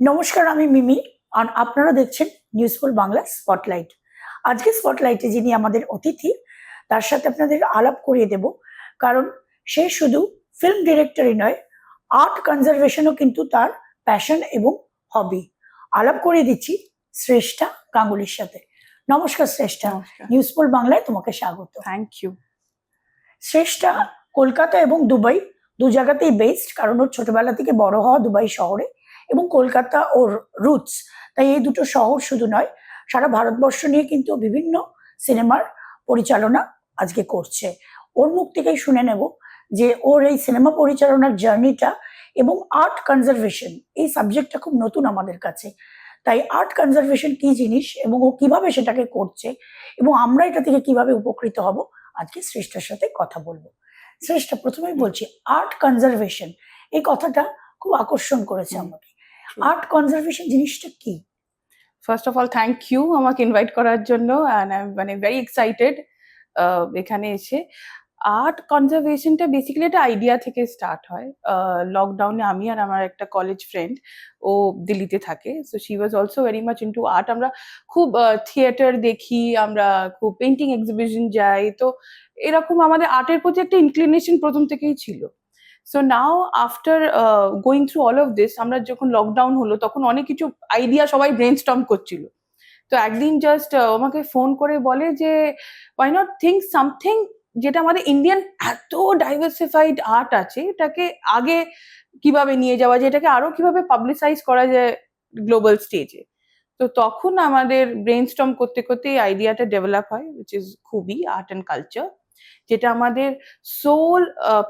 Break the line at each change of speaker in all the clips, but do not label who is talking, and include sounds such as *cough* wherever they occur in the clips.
নমস্কার আমি মিমি আর আপনারা দেখছেন নিউজফুল বাংলা স্পটলাইট আজকে স্পটলাইটে যিনি আমাদের অতিথি তার সাথে আপনাদের আলাপ করিয়ে দেব কারণ সে শুধু ফিল্ম ডিরেক্টরই নয় আর্ট কনজারভেশনও কিন্তু তার প্যাশন এবং হবি আলাপ করিয়ে দিচ্ছি শ্রেষ্ঠা গাঙ্গুলির সাথে। নমস্কার শ্রেষ্ঠা। নিউজফুল বাংলায় তোমাকে স্বাগত।
থ্যাংক ইউ
শ্রেষ্ঠা কলকাতা এবং দুবাই দু জায়গাতেই বেস্ট কারণ ওর ছোটবেলা থেকে বড় হওয়া দুবাই শহরে। এবং কলকাতা ওর রুটস তাই এই দুটো শহর শুধু নয় সারা ভারতবর্ষ নিয়ে কিন্তু বিভিন্ন সিনেমার পরিচালনা আজকে করছে। ওর মুখ থেকেই শুনে নেব যে ওর এই সিনেমা পরিচালনার জার্নিটা এবং আর্ট কনজারভেশন এই সাবজেক্টটা খুব নতুন আমাদের কাছে। তাই আর্ট কনজারভেশন কি জিনিস এবং ও কীভাবে সেটাকে করছে এবং আমরা এটা থেকে কীভাবে উপকৃত হব আজকে শ্রেষ্ঠার সাথে কথা বলব। শ্রেষ্ঠ প্রথমেই বলছি আর্ট কনজারভেশন এই কথাটা খুব আকর্ষণ করেছে আমাকে। আর্ট কনজারভেশন জিনিসটা কি?
First of all thank you আমাকে ইনভাইট করার জন্য অ্যান্ড আই মানে ভেরি এক্সাইটেড এখানে এসে। আর্ট কনজারভেশনটা বেসিক্যালি একটা আইডিয়া থেকে স্টার্ট হয়। লকডাউনে আমি আর আমার একটা কলেজ ফ্রেন্ড ও দিল্লিতে থাকে। So she was also very much into art আমরা খুব থিয়েটার দেখি আমরা খুব পেন্টিং এক্সিবিশন যাই। তো এরকম আমাদের আর্টের প্রতি একটা ইনক্লিনেশন প্রথম থেকেই ছিল। So now after going through all of this আমরা যখন লকডাউন হলো, তখন অনেক কিছু আইডিয়া সবাই ব্রেন স্টর্ম করছিল। তো একদিন জাস্ট আমাকে ফোন করে বলে যে ওয়াই নট থিঙ্ক সামথিং যেটা আমাদের ইন্ডিয়ান এত ডাইভার্সিফাইড আর্ট আছে, এটাকে আগে কীভাবে নিয়ে যাওয়া যায়, এটাকে আরও কীভাবে পাবলিসাইজ করা যায় গ্লোবাল স্টেজে তো তখন আমাদের ব্রেন স্টর্ম করতে করতে এই আইডিয়াটা ডেভেলপ হয় উইচ ইজ খুবই আর্ট অ্যান্ড কালচার যেটা আমাদের সোল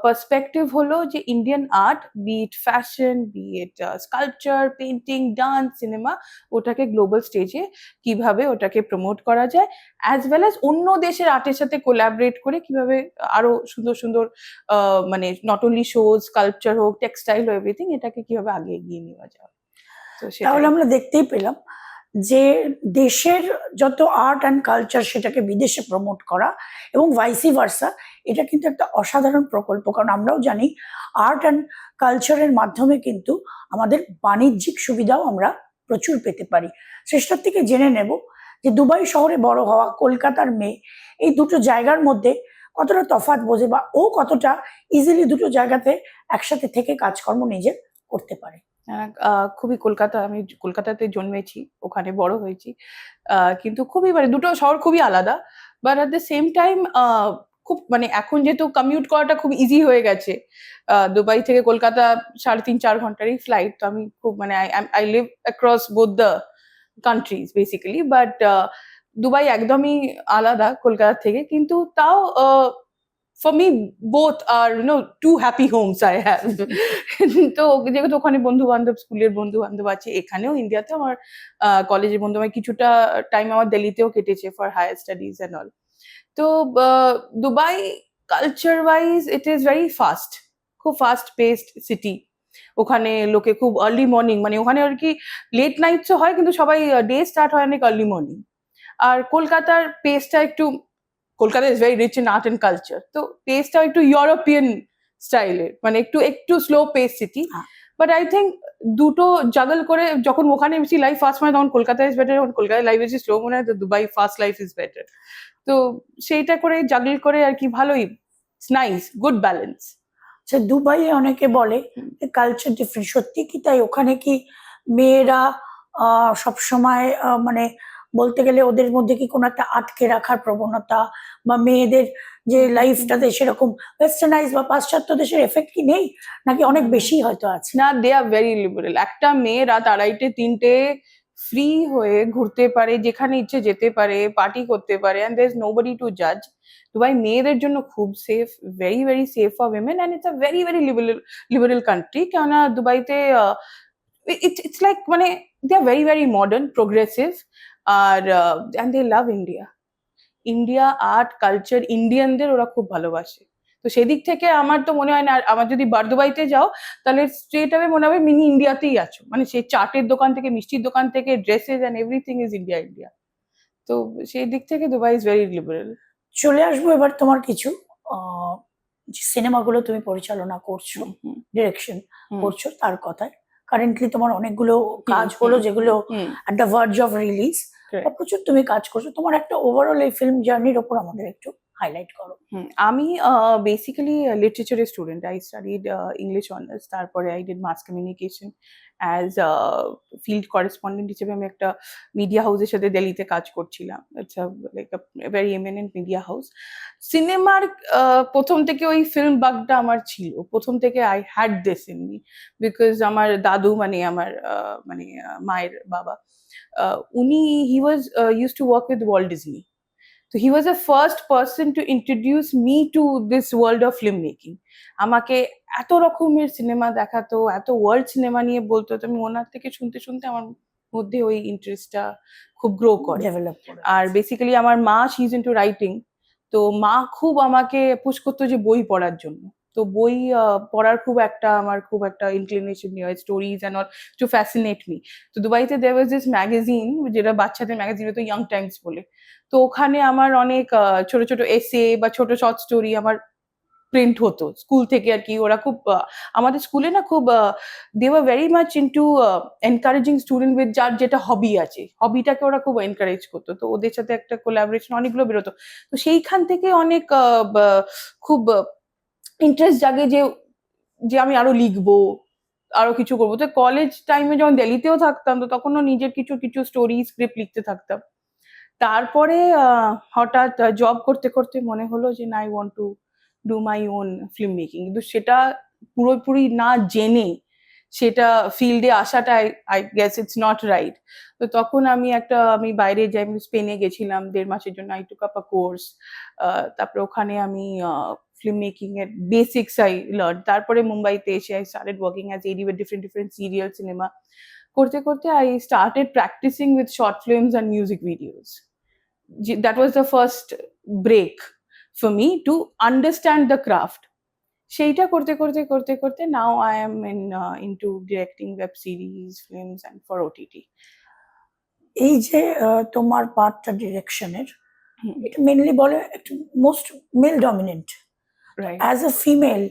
পার্সপেক্টিভ হলো যে Indian art beat fashion beat sculpture painting dance cinema ওটাকে গ্লোবাল স্টেজে কীভাবে ওটাকে প্রমোট করা যায় অ্যাজ ওয়েল অ্যাজ অন্য দেশের আর্টের সাথে কোলাবরেট করে কীভাবে আরও সুন্দর সুন্দর মানে নট অনলি শোজ স্কাল্পচার হোক টেক্সটাইল হোক এভরিথিং এটাকে কীভাবে আগে এগিয়ে নেওয়া যায়।
তাহলে আমরা দেখতেই পেলাম যে দেশের যত আর্ট অ্যান্ড কালচার সেটাকে বিদেশে প্রমোট করা এবং ভাইসি ভার্সা এটা কিন্তু একটা অসাধারণ প্রকল্প। কারণ আমরাও জানি আর্ট অ্যান্ড কালচারের মাধ্যমে কিন্তু আমাদের বাণিজ্যিক সুবিধাও আমরা প্রচুর পেতে পারি। শ্রেষ্ঠার থেকে জেনে নেব যে দুবাই শহরে বড় হওয়া কলকাতার মেয়ে, এই দুটো জায়গার মধ্যে কতটা তফাৎ বোঝে বা ও কতটা ইজিলি দুটো জায়গাতে একসাথে থেকে কাজকর্ম নিজে করতে পারে।
খুবই কলকাতা, আমি কলকাতাতে জন্মেছি, ওখানে বড় হয়েছি। কিন্তু খুবই মানে দুটো শহর খুবই আলাদা but at the same time খুব মানে এখন যেহেতু কমিউট করাটা খুব ইজি হয়ে গেছে দুবাই থেকে কলকাতা সাড়ে তিন, চার ঘন্টারই ফ্লাইট তো আমি খুব মানে I live across both the countries basically but Dubai একদমই আলাদা কলকাতা থেকে, কিন্তু তাও for me both are you two happy homes I have তো যেহেতু ওখানে বন্ধু বান্ধব স্কুলের বন্ধু বান্ধব আছে, এখানেও ইন্ডিয়াতে আমার কলেজের বন্ধু আমার কিছুটা টাইম আমার দিল্লিতেও কেটেছে for higher studies and all তো Dubai culture wise it is very fast খুব ফাস্ট পেসড সিটি ওখানে লোকে খুব আর্লি মর্নিং মানে ওখানে আর কি লেট নাইটসও হয়, কিন্তু সবাই ডে স্টার্ট হয় অনেক আর্লি মর্নিং আর কলকাতার পেসটা একটু Kolkata is very rich in art and culture তো পেসটা একটু ইউরোপিয়ান স্টাইলের মানে একটু একটু slow pace city. But I think দুটো জাগল করে যখন ওখানে বেশি লাইফ ফাস্ট মানে তখন কলকাতা ইজ বেটার যখন কলকাতায় লাইফ বেশি স্লো মনে হয় তো Dubai fast life is better তো সেইটা করে জাগল করে আর কি ভালোই নাইস গুড ব্যালেন্স
সে দুবাইয়ে অনেকে বলে কালচার ডিফারেন্ট সত্যি কি তাই? ওখানে কি মেয়েরা সবসময় মানে বলতে গেলে ওদের মধ্যে কি কোনো একটা আটকে রাখার প্রবণতা বা মেয়েদের যে লাইফটাতে সেরকম ওয়েস্টার্নাইজ বা পাশ্চাত্য দেশের এফেক্ট কি নেই? নাকি অনেক বেশি হয়তো আছে?
না দে আর ভেরি লিবারেল একটা মেয়ে রাত আড়াইটে তিনটে ফ্রি হয়ে ঘুরতে পারে, যেখানে ইচ্ছে যেতে পারে পার্টি করতে পারে and there is nobody to জাজ দুবাই মেয়েদের জন্য খুব safe very very safe for women and it's a very very liberal liberal country কেননা দুবাইতে ইটস ইটস লাইক মানে they are very very modern progressive R and they love India India art culture ইন্ডিয়ানদের ওরা খুব ভালোবাসে। তো সেদিক থেকে আমার তো মনে হয় না আমার যদি বারদুবাইতে যাও তাহলে স্ট্রেট আওয়ে মনে হবে মিনি ইন্ডিয়াতেই আছো। মানে সেই চাটের দোকান থেকে মিষ্টির দোকান থেকে dresses and everything is India India তো সেই দিক থেকে দুবাই ইজ ভেরি লিবারেল
চলে আসব এবার তোমার কিছু। সিনেমাগুলো তুমি পরিচালনা করছ ডিরেকশন করছ তার কথায়। কারেন্টলি তোমার অনেকগুলো কাজ হলো যেগুলো at the verge of release প্রচুর তুমি কাজ করছ। তোমার একটা ওভারঅল এই ফিল্ম জার্নির ওপর আমাদের একটু হাইলাইট করো।
আমি basically লিটারেচারের student I studied English honours তারপরে I did mass communication as field correspondent হিসেবে আমি একটা মিডিয়া হাউসের সাথে দিল্লিতে কাজ করছিলাম। It's like very eminent media house সিনেমার প্রথম থেকে ওই ফিল্ম বাগটা আমার ছিল। প্রথম থেকে I had this in me because আমার দাদু মানে আমার মানে মায়ের বাবা উনি he was used to work with world Disney So was the first person to introduce me to this world of film making আমাকে এত রকমের সিনেমা দেখাতো এত ওয়ার্ল্ড সিনেমা নিয়ে বলতো তো আমি ওনার থেকে শুনতে শুনতে আমার মধ্যে ওই ইন্টারেস্টটা খুব গ্রো করে।
ডেভেলপ করে
আর বেসিক্যালি আমার মা শি ইজ ইন্টু রাইটিং তো মা খুব আমাকে পুশ করতো যে বই পড়ার জন্য। তো বই পড়ার খুব একটা আমার খুব একটা ইনক্লিনেশন নিয়ে হয় stories and all to fascinate me তো দুবাইতে দেয়ার ওয়াজ দিস ম্যাগাজিন যেটা বাচ্চাদের ম্যাগাজিন তো ইয়াং টাইমস বলে। তো ওখানে আমার অনেক ছোট ছোট এসে বা ছোট শর্ট স্টোরি আমার প্রিন্ট হতো। স্কুল থেকে আর কি ওরা খুব আমাদের স্কুলে না খুব they were very much into encouraging student with যার যেটা হবি আছে। হবিটাকে ওরা খুব এনকারেজ করতো। তো ওদের সাথে একটা কোলাবোরেশন অনেকগুলো বেরোতো। তো সেইখান থেকে অনেক খুব ইন্টারেস্ট জাগে যে যে আমি আরও লিখব, আরও কিছু করব। তো কলেজ টাইমে যখন দিল্লিতেও থাকতাম, তো তখনও নিজের কিছু কিছু স্টোরি স্ক্রিপ্ট লিখতে থাকতাম। তারপরে হঠাৎ জব করতে করতে মনে হলো যে, না I want to do my own film making কিন্তু সেটা পুরোপুরি না জেনে সেটা ফিল্ডে আসাটা I guess it's not right তো তখন আমি একটা, আমি বাইরে যাই, আমি স্পেনে গেছিলাম, দেড় মাসের জন্য। I took up a course তারপরে ওখানে আমি ফিল্ম মেকিং এর বেসিক্স আই লার্ন তারপরে মুম্বাইতে এসে I started working as AD with different different serial cinema করতে করতে I started practicing with short films and music videos that was the first break for me to understand the craft. সেইটা করতে করতে করতে করতে now I am in into directing web series films and for OTT
এই যে তোমার পার্টটা ডিরেকশনের। এটা মেনলি বলে একটু most male dominant as a female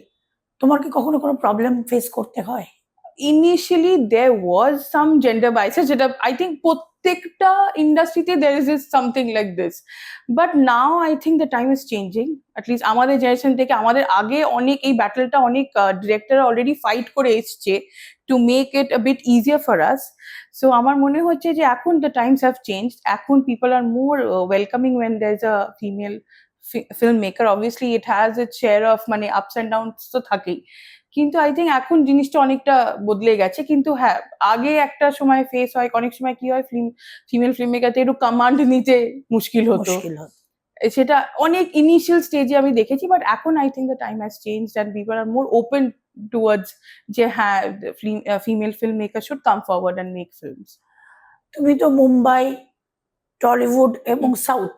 তোমার কি কখনো কোনো প্রবলেম ফেস করতে হয়?
Initially there was some gender biases যেটা আই থিঙ্ক প্রত্যেকটা ইন্ডাস্ট্রিতে there is this something like this. But now I think the time is changing at least আমাদের জেনারেশন থেকে আমাদের আগে অনেক এই ব্যাটেলটা অনেক ডিরেক্টর অলরেডি ফাইট করে এসছে to make it a bit easier for us so আমার মনে হচ্ছে যে এখন দ্য টাইমস হ্যাভ চেঞ্জ এখন people are more welcoming when there is a female film maker obviously it has it share of মানে ups and downs তো থাকেই। কিন্তু আই থিঙ্ক এখন জিনিসটা অনেকটা বদলে গেছে। কিন্তু হ্যাঁ আগে একটা সময় ফেস হয় অনেক সময় কি হয় ফিল্ম ফিমেল ফিল্ম মেকারতে একটু কমান্ড নিতে মুশকিল হতো। সেটা অনেক ইনিশিয়াল স্টেজে আমি দেখেছি বাট এখন I think the time has change and people are more open towards যে হ্যাঁ female film maker should come forward and make films
তুমি তো মুম্বাই টলিউড এবং সাউথ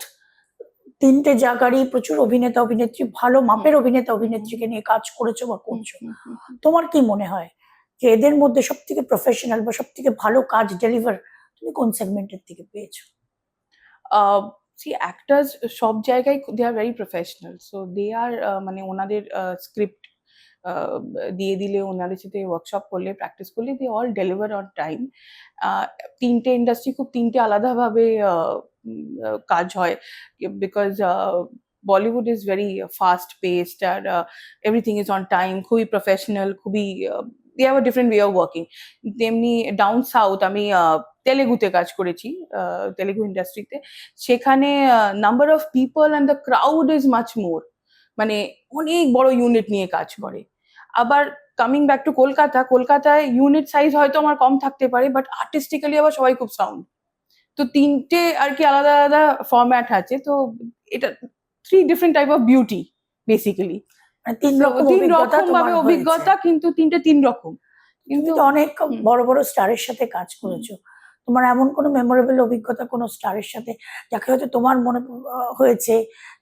তিনটে জায়গারই প্রচুর অভিনেতা অভিনেত্রী ভালো মাপের অভিনেতা অভিনেত্রীকে নিয়ে কাজ করেছ বা করছ। তোমার কি মনে হয় যে এদের মধ্যে সব থেকে প্রফেশনাল বা সব থেকে ভালো কাজ ডেলিভার তুমি কোন সেগমেন্টের থেকে পেয়েছ?
সি অ্যাক্টার্স সব জায়গায় they are very professional so they are মানে ওনাদের স্ক্রিপ্ট দিয়ে দিলে ওনাদের সাথে ওয়ার্কশপ করলে প্র্যাকটিস করলে they all deliver on time তিনটে ইন্ডাস্ট্রি খুব তিনটে আলাদাভাবে কাজ হয় because Bollywood is very fast paced R everything is on time খুবই প্রফেশনাল খুবই they have a different way of working তেমনি ডাউন সাউথ আমি তেলেগুতে কাজ করেছি তেলেগু ইন্ডাস্ট্রিতে সেখানে number of people and the crowd is much more মানে অনেক বড় ইউনিট নিয়ে কাজ করে। আবার কামিং ব্যাক টু কলকাতা, কলকাতায় ইউনিট সাইজ হয়তো আমার কম থাকতে পারে বাট আর্টিস্টিক্যালি আবার সবাই খুব সাউন্ড তো তিনটে আর কি আলাদা আলাদা ফরম্যাট আছে তো এটা three different type of beauty basically
তিন রকম
ভাবে অভিজ্ঞতা কিন্তু তিনটে তিন রকম। কিন্তু
অনেক। বড় বড় স্টারের সাথে কাজ করেছ। তোমার এমন কোনো মেমোরেবল অভিজ্ঞতা কোনো স্টারের সাথে যাকে হয়তো তোমার মনে হয়েছে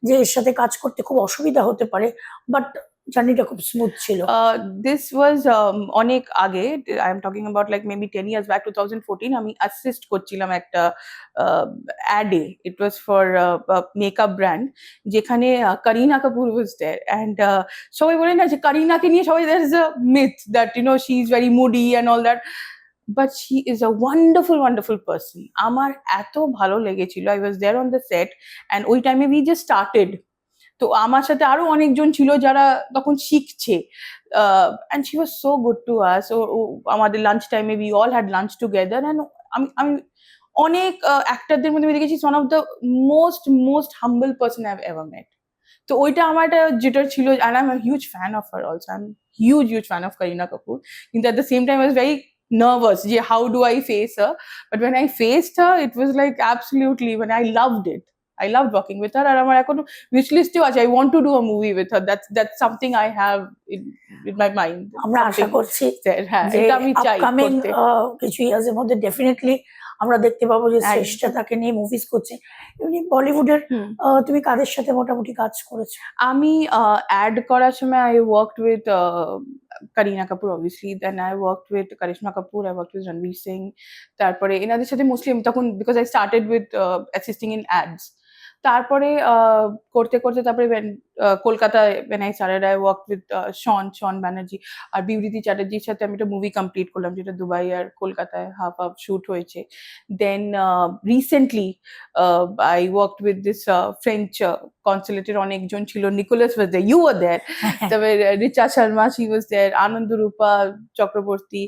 যে এর সাথে কাজ করতে খুব অসুবিধা হতে পারে বাট জার্নিটা খুব স্মুথ ছিল।
দিস ওয়াজ অনেক আগে I am talking about like maybe ten years back two thousand fourteen আমি অ্যাসিস্ট করছিলাম একটা অ্যাডে it was for makeup brand যেখানে করিনা কাপুর ওয়াজ দেয়ার অ্যান্ড সবাই বলে না যে করিনাকে নিয়ে সবাই there is a myth that you know she is very moody and all that but she is a wonderful wonderful person আমার এত ভালো লেগেছিল। I was there on the set and ওই টাইমে উই জাস্ট স্টার্টেড তো আমার সাথে আরও অনেকজন ছিল যারা তখন শিখছে। And she was so good to us ও আমাদের লাঞ্চ টাইমে we all had lunch together and আমি আমি অনেক অ্যাক্টারদের মধ্যে আমি দেখেছি one of the most most humble person I ever met তো ওইটা আমার একটা যেটা ছিল and I am huge fan of her also I am huge huge fan of Kareena Kapoor কিন্তু the same time, I was very nervous যে how do I face her? But when I faced her, it was like absolutely, when I loved it I loved working with her আর আমার এখন wish list আছে I want to do a movie with her. That's that's something I have in, in my mind.
আমরা আশা করছি
হ্যাঁ এটা আমি চাই করতে।
কিছু মধ্যে ডেফিনেটলি আমরা দেখতে পাবো যে। শ্রেষ্ঠা তাকে নিয়ে মুভিজ করছে। এমনি বলিউডের তুমি কাদের সাথে মোটামুটি কাজ করেছ?
আমি অ্যাড করার সময় I worked with Kareena Kapoor obviously then I worked with Karisma Kapoor I worked with Ranveer Singh তারপরে এনাদের সাথে মোস্টলি তখন because I started with assisting in ads তারপরে করতে করতে তারপরে কলকাতায় when I started I worked with uh, Sean Sean Banerjee আর বিবৃতি চ্যাটার্জির সাথে আমি একটা মুভি কমপ্লিট করলাম যেটা দুবাই আর কলকাতায় হাফ হাফ শুট হয়েছে। Then recently I worked with this French কনসুলেটের অনেকজন ছিল। Nicolas was there you were there তবে Richa Sharma she was there Ananda Rupa Chakraborty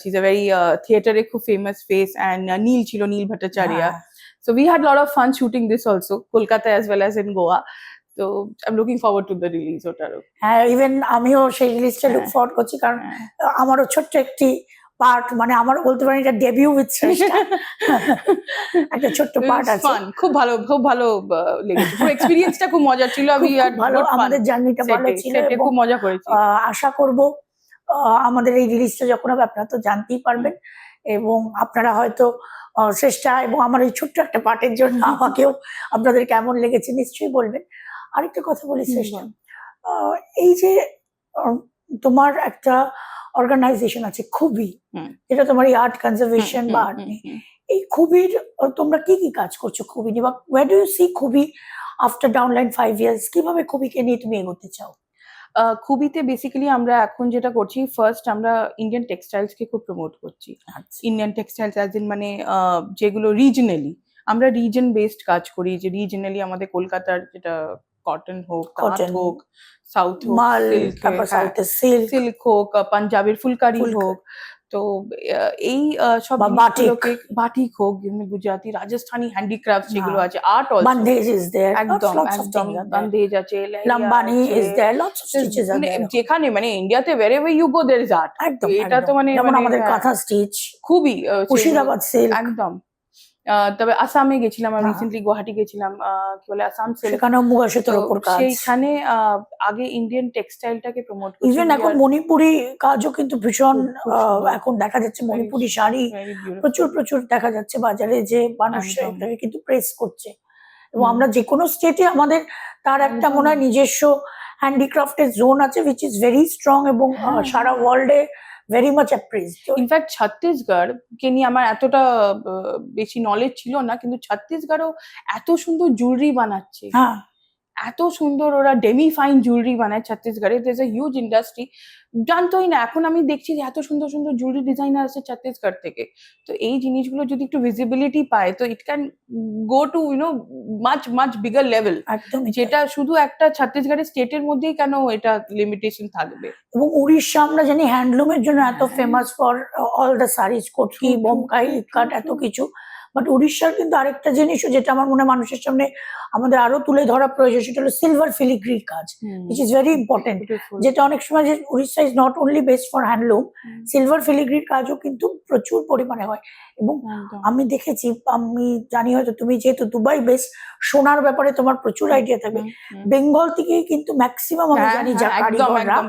she is a very থিয়েটারে খুব famous face and নীল ছিল নীল ভট্টাচার্য।
হ্যাঁ।
So we had a lot of fun shooting this also, Kolkata as well as in Goa. So I'm looking forward to the release ওটারও
হ্যাঁ even আমিও সেই লিস্টে look. Forward করছি কারণ
হ্যাঁ।
আমারও ছোট্ট একটি পার্ট মানে আমার বলতে পারি এটা ডেবিউ উইথ *laughs* একটা ছোট্ট পার্ট আছে।
খুব ভালো খুব ভালো লেগেছে। পুরো এক্সপিরিয়েন্সটা খুব মজা ছিল আমি
খুব ভালো আমাদের জার্নিটা ভালো ছিল
খুব মজা করেছি।
আশা করব আমাদের এই রিলিজটা যখন হবে আপনারা তো জানতেই পারবেন। এবং আপনারা হয়তো শ্রেষ্ঠা এবং আমার এই ছোট্ট একটা পার্টের জন্য *laughs* আমাকেও আপনাদের কেমন লেগেছে নিশ্চয়ই বলবেন। আরেকটা কথা বলি শ্রেষ্ঠা। এই যে তোমার একটা অর্গানাইজেশন আছে খুবই। যেটা তোমার এই আর্ট কনজারভেশন বা আর্ট এই খুবির তোমরা কি কি কাজ করছ খুবই নিয়ে? বা where do you see Khubi after downline five years কীভাবে খুবিকে নিয়ে তুমি এগোতে চাও?
খুবিতে বেসিক্যালি আমরা এখন যেটা করছি ফার্স্ট আমরা ইন্ডিয়ান টেক্সটাইলসকে খুব প্রমোট করছি ইন্ডিয়ান টেক্সটাইলস অ্যাজ ইন মানে যেগুলো রিজনালি আমরা রিজন বেসড কাজ করি যে রিজনালি আমাদের কলকাতার যেটা কটন হোক
কটন
হোক সাউথ হোক
সিল্ক
সিল্ক হোক পাঞ্জাবের ফুলকারি। হোক তো এই সব
বাটিক।
হোক যেমনি গুজরাটি রাজস্থানি হ্যান্ডিক্রাফট যেগুলো
হ্যাঁ।
আছে art also
bandage is there
একদম একদম বান্দেজ আছে leheriya
is there
lots
of stitches
মানে যেখানে মানে ইন্ডিয়াতে you go there is art
একদম
এটা তো মানে-
যেমন
মানে,
আমাদের
হ্যাঁ।
কাঁথা স্টিচ
খুবই
মুর্শিদাবাদ সিল্ক
একদম। তবে আসামে গেছিলাম আমি। রিসেন্টলি গুয়াহাটি গেছিলাম কি বলে আসাম
সেখানেও মুগা সুতোর উপর কাজ।
সেইখানে আগে ইন্ডিয়ান টেক্সটাইলটাকে প্রমোট
ইভেন এখন মণিপুরি কাজও কিন্তু ভীষণ এখন দেখা যাচ্ছে মণিপুরি শাড়ি
প্রচুর
প্রচুর দেখা যাচ্ছে বাজারে যে মানুষ এটাকে কিন্তু প্রেস করছে। এবং আমরা যে কোনো স্টেটে আমাদের তার একটা মনে হয় নিজস্ব হ্যান্ডিক্রাফটের জোন আছে উইচ ইজ ভেরি স্ট্রং এবং
হ্যাঁ।
সারা ওয়ার্ল্ডে very much appreciate
in fact Chhattisgarh কে নিয়ে আমার এতটা বেশি নলেজ ছিল না কিন্তু ছত্তিশগড়ও এত সুন্দর জুয়েলারি বানাচ্ছে।
হ্যাঁ।
এত সুন্দর ওরা ডেমি ফাইন জুয়েলারি বানায় ছত্তিশগড়ে। দিস এ হিউজ ইন্ডাস্ট্রি জানতোই না এখন আমি দেখছি যে এত সুন্দর সুন্দর জুয়েলারি ডিজাইনার আছে ছত্তিশগড় থেকে। তো এই জিনিসগুলো যদি একটু ভিজিবিলিটি পায় তো it can go to you know much much bigger level
একদম
যেটা শুধু একটা ছত্তিশগড়ের স্টেটের মধ্যেই কেন এটা লিমিটেশন থাকবে?
এবং উড়িষ্যা আমরা জানি হ্যান্ডলুমের জন্য এত। Famous for all the saris Katki Bomkai
true,
এত কিছু। বাট উড়িষ্যার কিন্তু আরেকটা জিনিসও যেটা আমার মনে মানুষের সামনে আমাদের আরও তুলে ধরা প্রয়োজন সেটা হলো সিলভার ফিলিগ্রির কাজ উইচ ইজ ভেরি ইম্পর্টেন্ট যেটা অনেক সময় যে Orissa is not only best for handloom silver ফিলিগ্রির কাজও কিন্তু প্রচুর পরিমাণে হয়। এবং আমি দেখেছি আমি জানি হয়তো তুমি যেহেতু দুবাই বেস সোনার ব্যাপারে তোমার প্রচুর আইডিয়া থাকবে। বেঙ্গল থেকেই কিন্তু ম্যাক্সিমাম আমি
হ্যাঁ,
জানি
হ্যাঁ,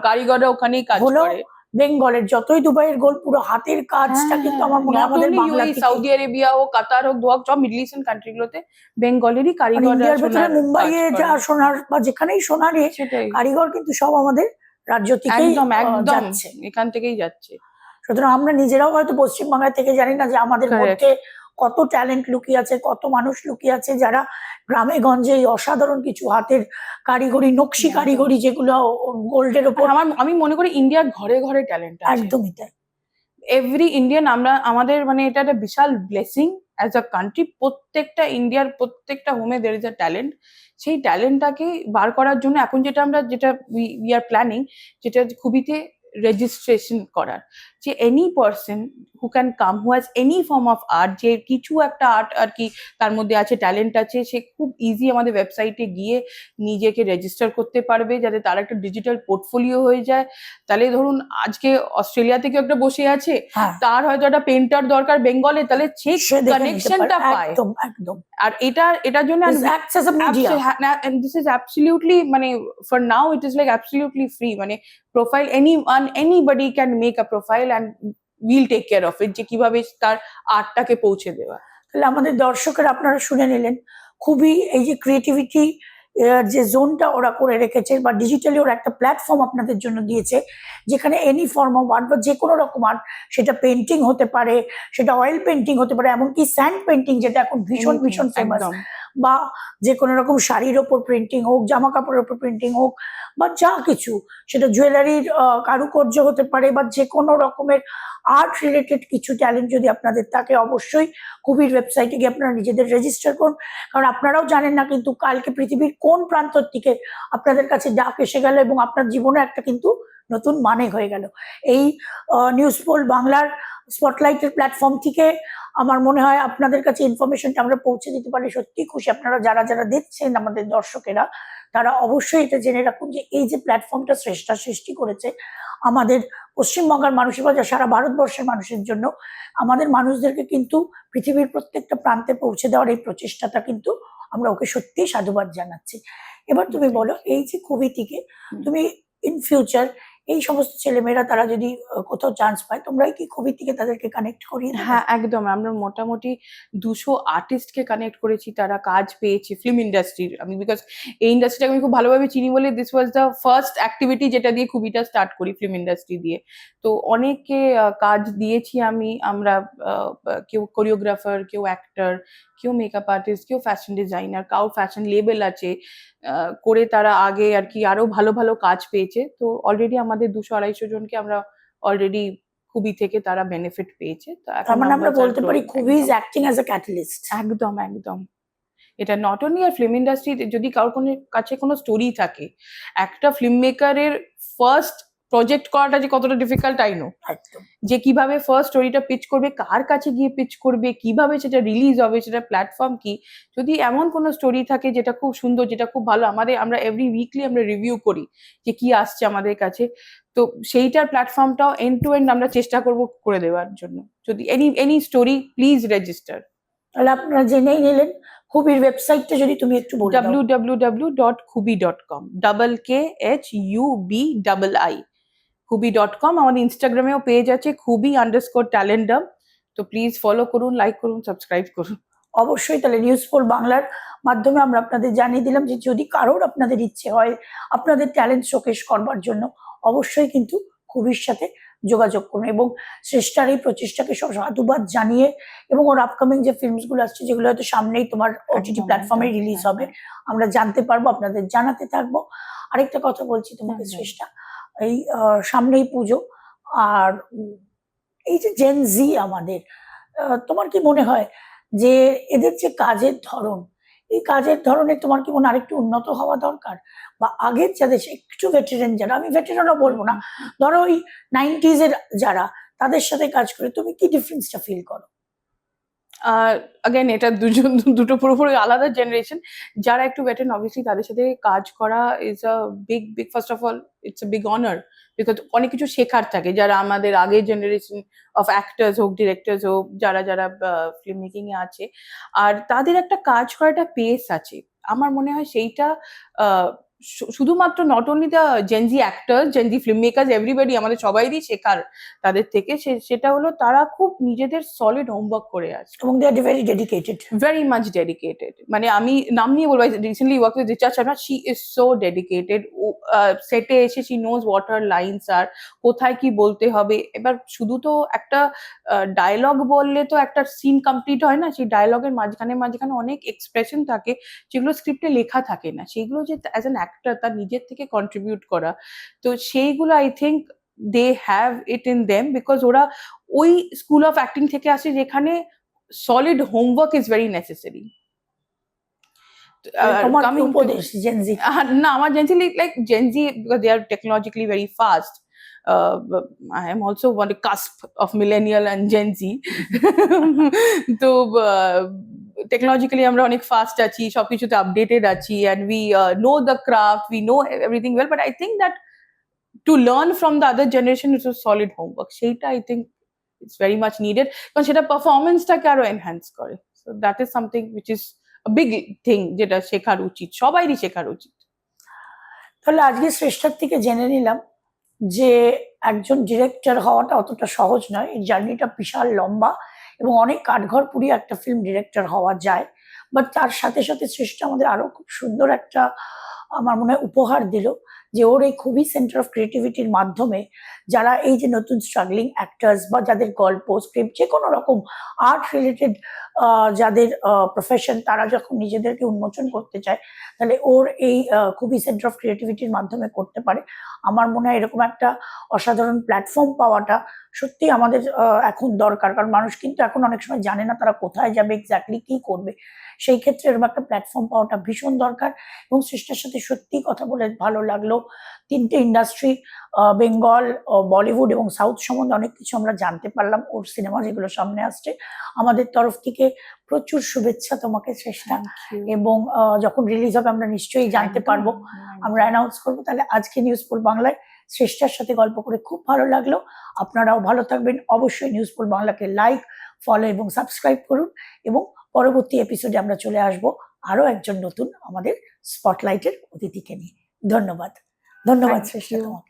কারিগররা
ওখানেই কাজ করে।
বেঙ্গলের যতই দুবাইয়ের গোল পুরো হাতের কাজটা কিন্তু আমার মনে হয় আমাদের বাংলা
সৌদি আরেবিয়া ও কাতার হোক দোয়াক সব মিডল ইস্টার্ন কান্ট্রি গুলোতে বেঙ্গলেরই কারিগর
মুম্বাইয়ে যা সোনার বা যেখানেই সোনারে কারিগর কিন্তু সব আমাদের রাজ্য থেকেই
একদম একদম। এখান থেকেই যাচ্ছে।
সুতরাং আমরা নিজেরাও হয়তো পশ্চিমবাংলা থেকে জানি না যে আমাদের মধ্যে কত ট্যালেন্ট লুকিয়ে আছে কত মানুষ লুকিয়ে আছে যারা গ্রামে গঞ্জে এই অসাধারণ কিছু হাতের কারিগরি নকশি কারিগরি যেগুলো গোল্ডের ওপর
আমার আমি মনে করি ইন্ডিয়ার ঘরে ঘরে ট্যালেন্ট
একদমই তাই।
এভরি ইন্ডিয়ান আমরা আমাদের মানে এটা একটা বিশাল ব্লেসিং অ্যাজ আ কান্ট্রি প্রত্যেকটা ইন্ডিয়ার প্রত্যেকটা হোমে দের ইজ আ ট্যালেন্ট সেই ট্যালেন্টটাকে বার করার জন্য এখন যেটা আমরা যেটা উই আর প্ল্যানিং যেটা খুবিতে রেজিস্ট্রেশন করার। যে any person who can come who has any form of art যে কিছু একটা আর্ট আর কি তার মধ্যে আছে ট্যালেন্ট আছে সে খুব ইজি আমাদের ওয়েবসাইটে গিয়ে নিজেকে রেজিস্টার করতে পারবে যাতে তার একটা ডিজিটাল পোর্টফোলিও হয়ে যায়। তাহলে ধরুন আজকে অস্ট্রেলিয়া থেকে একটা বসে আছে
হ্যাঁ।
তার হয়তো একটা পেন্টার দরকার বেঙ্গলে তাহলে সে কানেকশনটা পায়।
একদম
আর এটা এটার জন্য
this
is absolutely মানে for now it is like absolutely free মানে profile anyone anybody can make a profile and we'll take care of it যে কীভাবে তার আর্টটাকে পৌঁছে দেওয়া।
তাহলে আমাদের দর্শকের আপনারা শুনে নিলেন খুবই এই যে ক্রিয়েটিভিটি যে জোনটা ওরা করে রেখেছে বা ডিজিটালি ওরা একটা প্ল্যাটফর্ম আপনাদের জন্য দিয়েছে যেখানে এনি ফর্ম অফ আর্ট বা যে কোনো রকম আর্ট সেটা পেন্টিং হতে পারে সেটা অয়েল পেন্টিং হতে পারে এমনকি স্যান্ড পেন্টিং যেটা এখন ভীষণ ভীষণ ফেমাস বা যে কোনো রকম শাড়ির ওপর প্রিন্টিং হোক জামা কাপড়ের ওপর প্রিন্টিং হোক, বা যা কিছু, সেটা জুয়েলারির কারুকার্য হতে পারে বা যে কোনো রকমের আর্ট রিলেটেড কিছু ট্যালেন্ট যদি আপনাদের থাকে, অবশ্যই কুবির ওয়েবসাইটে গিয়ে আপনারা নিজেদের রেজিস্টার করুন। কারণ আপনারাও জানেন না কিন্তু কালকে পৃথিবীর কোন প্রান্তর থেকে আপনাদের কাছে ডাক এসে গেল এবং আপনার জীবনে একটা কিন্তু নতুন মানে হয়ে গেল। এই নিউজ পোল বাংলার স্পটলাইটের প্ল্যাটফর্ম থেকে আমার মনে হয় আপনাদের কাছে ইনফরমেশনটা আমরা পৌঁছে দিতে পারি। সত্যি খুশি। আপনারা যারা যারা দেখছেন আমাদের দর্শকেরা তারা অবশ্যই এটা জেনে রাখুন যে এই যে প্ল্যাটফর্মটা শ্রেষ্ঠা সৃষ্টি করেছে আমাদের পশ্চিমবঙ্গের মানুষের বা সারা ভারতবর্ষের মানুষের জন্য আমাদের মানুষদেরকে কিন্তু পৃথিবীর প্রত্যেকটা প্রান্তে পৌঁছে দেওয়ার এই প্রচেষ্টাটা কিন্তু আমরা ওকে সত্যিই সাধুবাদ জানাচ্ছি। এবার তুমি বলো এই যে কবিটিকে। তুমি ইন ফিউচার এই সমস্ত ছেলেমেয়েরা, তারা যদি কোথাও চান্স পায়, তোমরাই কি কবির থেকে তাদেরকে কানেক্ট করি
হ্যাঁ একদম। আমরা মোটামুটি দুশো আর্টিস্টকে কানেক্ট করেছি, তারা কাজ পেয়েছে ফিল্ম ইন্ডাস্ট্রির আমি বিকজ এই ইন্ডাস্ট্রিটাকে আমি খুব ভালোভাবে চিনি বলে this was the first activity যেটা দিয়ে খুবিটা স্টার্ট করি ফিল্ম ইন্ডাস্ট্রি দিয়ে। তো অনেককে কাজ দিয়েছি আমি, আমরা কেউ কোরিওগ্রাফার কেউ অ্যাক্টর কেউ মেকআপ আর্টিস্ট কেউ ফ্যাশন ডিজাইনার কাউ ফ্যাশন লেবেল আছে করে তারা আগে আর কি আরও ভালো ভালো কাজ পেয়েছে। তো অলরেডি আমাদের দুশো আড়াইশো জনকে আমরা অলরেডি খুবই থেকে তারা বেনিফিট পেয়েছে। তো এখন
আমরা বলতে পারি খুবই
একদম।
অ্যাক্টিং অ্যাজ এ ক্যাটালিস্ট
একদম একদম। এটা নট অনলি আর ফিল্ম ইন্ডাস্ট্রিতে যদি কারোর কোনো কাছে কোনো স্টোরি থাকে একটা ফিল্ম মেকারের ফার্স্ট প্রজেক্ট করাটা যে কতটা ডিফিকাল্ট আই নো যে কীভাবে ফার্স্ট স্টোরিটা পিচ করবে কার কাছে গিয়ে পিচ করবে কীভাবে সেটা রিলিজ হবে সেটা প্ল্যাটফর্ম কি? যদি এমন কোনো স্টোরি থাকে যেটা খুব সুন্দর যেটা খুব ভালো আমাদের আমরা এভরি উইকলি আমরা রিভিউ করি যে কি আসছে আমাদের কাছে তো সেইটার প্ল্যাটফর্মটাও এন্ড টু এন্ড আমরা চেষ্টা করব করে দেওয়ার জন্য। যদি any any story please register
তাহলে আপনারা জেনেই নিলেন খুবির ওয়েবসাইটটা যদি তুমি একটু বলে
www.kubi.com double K H U B double I Khubi dot com আমাদের ইনস্টাগ্রামেও পেজ আছে খুবই আন্ডারস্কোর ট্যালেন্ডাম তো প্লিজ ফলো করুন লাইক করুন সাবস্ক্রাইব করুন।
অবশ্যই তাহলে নিউজ ফোর বাংলার মাধ্যমে আমরা আপনাদের জানিয়ে দিলাম যে যদি কারোর আপনাদের ইচ্ছে হয় আপনাদের ট্যালেন্ট শোকেশ করবার জন্য অবশ্যই কিন্তু খুবির সাথে যোগাযোগ করুন এবং শ্রেষ্ঠার এই প্রচেষ্টাকে সব সাধুবাদ জানিয়ে এবং ওর আপকামিং যে ফিল্মসগুলো আসছে যেগুলো হয়তো সামনেই তোমার ওটিটি প্ল্যাটফর্মে রিলিজ হবে আমরা জানতে পারব আপনাদের জানাতে থাকব। আরেকটা কথা বলছি তোমাকে
হ্যাঁ, হ্যাঁ।
শ্রেষ্ঠা এই সামনেই পুজো। আর এই যে জেন জি আমাদের তোমার কি মনে হয় যে এদের যে কাজের ধরন এই কাজের ধরনে তোমার কি মনে হয় আরেকটু উন্নত হওয়া দরকার? বা আগের যাদের একটু ভেটেরেন যারা আমি ভেটেরেনও বলব না ধরো ওই নাইনটিজ এর যারা তাদের সাথে কাজ করে তুমি কি ডিফারেন্সটা ফিল করো?
আর অ্যাগেন এটা দুজন দুটো পুরোপুরি আলাদা জেনারেশন যারা একটু বেটার অবভিয়াসলি তাদের সাথে কাজ করা is a big big first of all it's a big honour because অনেক কিছু শেখার থাকে। যারা আমাদের আগের জেনারেশন অফ অ্যাক্টার্স হোক ডিরেক্টর্স হোক, যারা যারা ফিল্ম মেকিং এ আছে। আর তাদের একটা কাজ করার একটা পেস আছে। আমার মনে হয় সেইটা শুধুমাত্র not only the Gen Z actors Gen Z film makers everybody আমাদের সবাইরই শেখার তাদের থেকে সেটা হলো তারা খুব নিজেদের সলিড হোমওয়ার্ক করে আছে।
এবং they are very dedicated
very much dedicated মানে আমি নাম নিয়ে বলব recently work with Richa Sharma she is so dedicated সেটে এসে she knows what are lines আর কোথায় কি বলতে হবে। এবার শুধু তো একটা ডায়লগ বললে তো একটা সিন কমপ্লিট হয় না সেই ডায়লগের মাঝখানে মাঝখানে অনেক এক্সপ্রেশন থাকে যেগুলো স্ক্রিপ্টে লেখা থাকে না। সেগুলো যে অ্যাজ অ্যান অ্যাক্টর তার নিজের থেকে কন্ট্রিবিউট করা তো সেইগুলো I think they have it in them because ওরা ওই স্কুল অফ অ্যাক্টিং থেকে আসে যেখানে solid homework is very necessary
Gen Z
Uh, no, আমার like Gen Z because they are technologically very fast. Uh, I am also on the cusp of millennial and Gen Z. তো technologically আমরা অনেক fast আছি, সবকিছুতে updated আছি and we know the craft we know everything well but I think that to learn from the other generation it's solid homework সেইটা I think it's very much needed কারণ সেটা পারফরমেন্সটাকে আরও এনহ্যান্স করে। So that is something which is big thing যেটা শেখার উচিত, সবাইরই শেখার উচিত।
তাহলে আজকে শ্রেষ্ঠার থেকে জেনে নিলাম যে একজন ডিরেক্টর হওয়াটা অতটা সহজ নয়। এই জার্নিটা বিশাল লম্বা। এবং অনেক কাঠঘর পুড়িয়ে একটা ফিল্ম ডিরেক্টর হওয়া যায় বাট তার সাথে সাথে সৃষ্টি আমাদের আরও খুব সুন্দর একটা, আমার মনে হয়, উপহার দিল। যে ওর এই খুবই সেন্টার অফ ক্রিয়েটিভিটির মাধ্যমে যারা এই যে নতুন স্ট্রাগলিং অ্যাক্টার্স বা যাদের গল্প স্ক্রিপ্ট যে কোনো রকম আর্ট রিলেটেড যাদের প্রফেশন তারা যখন নিজেদেরকে উন্মোচন করতে চায়, তাহলে ওর এই খুবই সেন্টার অফ ক্রিয়েটিভিটির মাধ্যমে করতে পারে। আমার মনে হয় এরকম একটা অসাধারণ প্ল্যাটফর্ম পাওয়াটা সত্যি আমাদের এখন দরকার। কারণ মানুষ কিন্তু এখন অনেক সময় জানে না তারা কোথায় যাবে এক্স্যাক্টলি কি করবে। সেই ক্ষেত্রে এরকম একটা প্ল্যাটফর্ম পাওয়াটা ভীষণ দরকার এবং সৃষ্টির সাথে সত্যি কথা বলে ভালো লাগল। তিনটে ইন্ডাস্ট্রি বেঙ্গল বলিউড এবং সাউথ সম্বন্ধে অনেক কিছু আমরা জানতে পারলাম। ওর সিনেমা যেগুলো সামনে আসছে। আমাদের তরফ থেকে প্রচুর শুভেচ্ছা তোমাকে শ্রেষ্ঠা। এবং যখন রিলিজ হবে আমরা নিশ্চয়ই জানতে পারব। আমরা অ্যানাউন্স করব। তাহলে আজকে নিউজ পোল বাংলায় শ্রেষ্ঠার সাথে গল্প করে খুব ভালো লাগল। আপনারাও ভালো থাকবেন। অবশ্যই নিউজ পোল বাংলাকে লাইক ফলো এবং সাবস্ক্রাইব করুন এবং পরবর্তী এপিসোডে আমরা চলে আসব আরও একজন নতুন আমাদের স্পটলাইটের অতিথিকে নিয়ে। ধন্যবাদ। ধন্যবাদ শ্রেষ্ঠ
শ্রেষ্ঠা
তোমাকে।